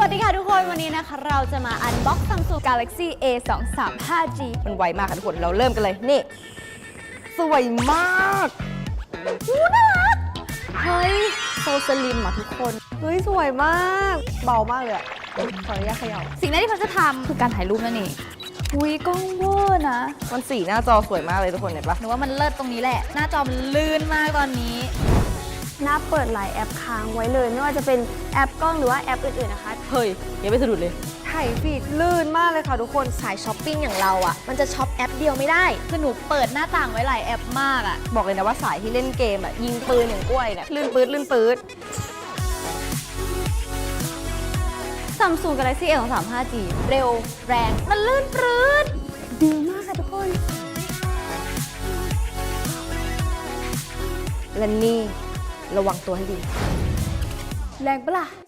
วัสดีค่ะทุกคน วันนี้นะคะ เราจะมาอันบ็อกซ์ Samsung Galaxy A 2 3 5G มันไวมากค่ะทุกคน เราเริ่มกันเลย นี่ สวยมากเฮ้ย โซสลิมอะทุกคน เฮ้ย สวยมาก เบามากเลยอะขออนุญาตเขย่าสิ่งแรกที่เขาจะทำคือการถ่ายรูปนั่นเองอุ้ยกล้องเวอร์นะ มันสีหน้าจอสวยมากเลยทุกคนเห็นปะหนูว่ามันเลิศตรงนี้แหละ หน้าจอมันลื่นมากตอนนี้ หน้าเปิดหลายแอปค้างไว้เลย ไม่ว่าจะเป็นแอปกล้องหรือว่าแอปอื่นๆนะคะ เฮ้ยยังไม่สะดุดเลย ถ่ายฟีดลื่นมากเลยค่ะทุกคนสายช้อปปิ้งอย่างเราอะ่ะ มันจะช็อปแอปเดียวไม่ได้คือหนูเปิดหน้าต่างไว้หลายแอปมากอะ บอกเลยนะว่าสายที่เล่นเกมอะยิงปืนอย่างกล้วยเนี่ยลื่นปื๊ดลื่นปื๊ด Samsung Galaxy A 2 3 5G เร็วแรง มันลื่นปรื้ดดีมากค่ะทุกคน และนี่ ระวังตัวให้ดี แรงปะล่ะ